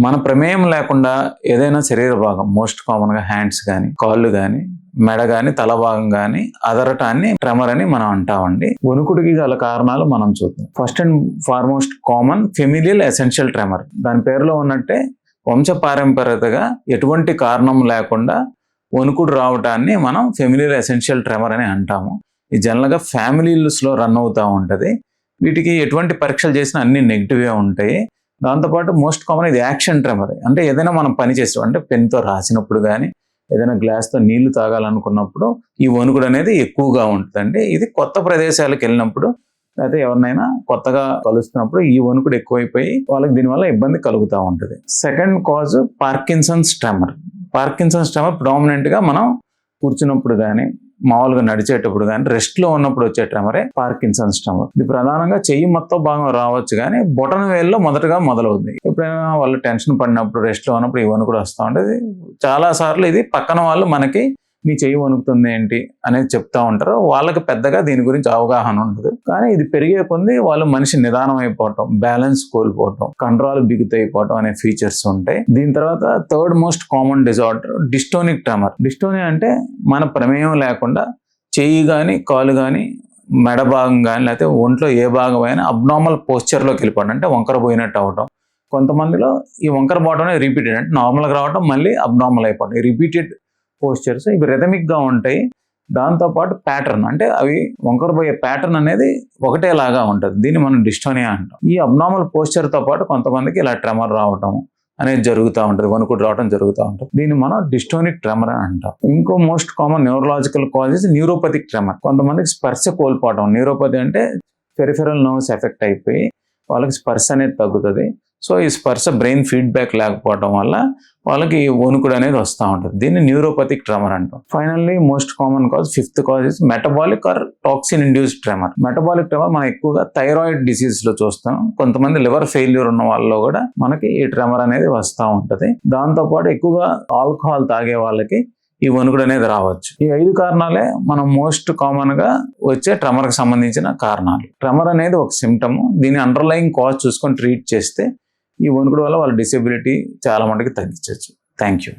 మన ప్రమేయం లేకుండా ఏదైనా శరీర భాగం మోస్ట్ కామన్గా హ్యాండ్స్ కానీ కాళ్ళు కానీ మెడ కానీ తల భాగం కానీ అదరటాన్ని ట్రెమర్ అని మనం అంటామండి. వణుకుడికి గల కారణాలు మనం చూద్దాం. First and foremost common familial essential tremor దాని పేరులో ఉన్నట్టే వంశ పారంపర్యతగా ఎటువంటి కారణం లేకుండా వణుకుడు రావటాన్ని మనం ఫెమిలియల్ ఎసెన్షియల్ ట్రెమర్ అని అంటాము. ఇది జనరల్గా ఫ్యామిలీస్లో రన్ అవుతూ ఉంటుంది. వీటికి ఎటువంటి పరీక్షలు చేసినా అన్ని నెగిటివే ఉంటాయి. దాంతోపాటు మోస్ట్ కామన్ ఇది యాక్షన్ ట్రెమర్ అంటే ఏదైనా మనం పని చేసాం అంటే పెన్తో రాసినప్పుడు కానీ ఏదైనా గ్లాస్తో నీళ్ళు తాగాలనుకున్నప్పుడు ఈ వణుకుడు అనేది ఎక్కువగా ఉంటుందండి. ఇది కొత్త ప్రదేశాలకు వెళ్ళినప్పుడు లేకపోతే ఎవరినైనా కొత్తగా కలుస్తున్నప్పుడు ఈ వణుకుడు ఎక్కువైపోయి వాళ్ళకి దీనివల్ల ఇబ్బంది కలుగుతూ ఉంటుంది. Second cause Parkinson's tremor Parkinson's tremor predominant గా మనం కూర్చున్నప్పుడు కానీ మామూలుగా నడిచేటప్పుడు కానీ రెస్ట్లో ఉన్నప్పుడు వచ్చే ట్రెమరే పార్కిన్సన్స్ ట్రెమర్ ఇది ప్రధానంగా చెయ్యి మొత్తం భాగం రావచ్చు కానీ బొటన వేల్లో మొదటగా మొదలవుతుంది ఎప్పుడైనా వాళ్ళు టెన్షన్ పడినప్పుడు రెస్ట్లో ఉన్నప్పుడు ఇవన్నీ కూడా వస్తూ ఉంటుంది చాలా సార్లు ఇది పక్కన వాళ్ళు మనకి మీ చెయ్యి వణుకుతుంది ఏంటి అనేది చెప్తా ఉంటారు. వాళ్ళకి పెద్దగా దీని గురించి అవగాహన ఉండదు. కానీ ఇది పెరిగే కొంది వాళ్ళు మనిషి నిదానం అయిపోవటం బ్యాలెన్స్ కోల్పోవటం కంట్రోల్ బిగుతైపోవటం అనే ఫీచర్స్ ఉంటాయి. దీని తర్వాత third most common disorder dystonic tremor. Dystonic అంటే మన ప్రమేయం లేకుండా చెయ్యి కానీ కాలు కానీ మెడ భాగం కానీ లేకపోతే ఒంట్లో ఏ భాగమైనా అబ్నార్మల్ పోస్చర్లోకి వెళ్ళిపోవడం అంటే వంకర పోయినట్టు అవటం. కొంతమందిలో ఈ వంకర పోవడం రిపీటెడ్ అంటే నార్మల్గా రావడం మళ్ళీ అబ్నార్మల్ అయిపోవడం రిపీటెడ్ పోస్చర్స్ ఇవి రిథమిక్గా ఉంటాయి. దాంతోపాటు ప్యాటర్న్ అంటే అవి వంకరబోయే ప్యాటర్న్ అనేది ఒకటేలాగా ఉంటుంది. దీన్ని మనం డిస్టోనియా అంటాం. ఈ అబ్నామల్ పోస్చర్తో పాటు కొంతమందికి ఇలా ట్రెమర్ రావటం అనేది జరుగుతూ ఉంటుంది. వణుకుడు రావడం జరుగుతూ ఉంటుంది. దీన్ని మనం డిస్టోనిక్ ట్రెమర్ అని అంటాం. ఇంకో most common neurological causes neuropathic tremor కొంతమందికి స్పర్శ కోల్పోవడం న్యూరోపతి అంటే పెరిఫెరల్ నర్వ్స్ ఎఫెక్ట్ అయిపోయి వాళ్ళకి స్పర్శ అనేది తగ్గుతుంది. సో ఈ స్పర్శ బ్రెయిన్ ఫీడ్బ్యాక్ లేకపోవడం వల్ల వాళ్ళకి వణుకుడు అనేది వస్తూ ఉంటుంది. దీన్ని న్యూరోపతిక్ ట్రెమర్ అంటాం. Finally most common cause fifth cause is metabolic or toxin induced tremor metabolic tremor మనం ఎక్కువగా థైరాయిడ్ డిసీజ్లో చూస్తాం. కొంతమంది లివర్ ఫెయిల్యూర్ ఉన్న వాళ్ళలో కూడా మనకి ఈ ట్రెమర్ అనేది వస్తూ ఉంటుంది. దాంతోపాటు ఎక్కువగా ఆల్కహాల్ తాగే వాళ్ళకి ఈ వణుకుడు అనేది రావచ్చు. ఈ ఐదు కారణాలే మనం మోస్ట్ కామన్గా వచ్చే ట్రమర్కి సంబంధించిన కారణాలు. ట్రమర్ అనేది ఒక సిమ్టమ్ దీని అండర్లయింగ్ కాజ్ చూసుకొని ట్రీట్ చేస్తే ఈ వణుకుడు వల్ల వాళ్ళ డిసెబిలిటీ చాలా మటుకు తగ్గించవచ్చు. Thank you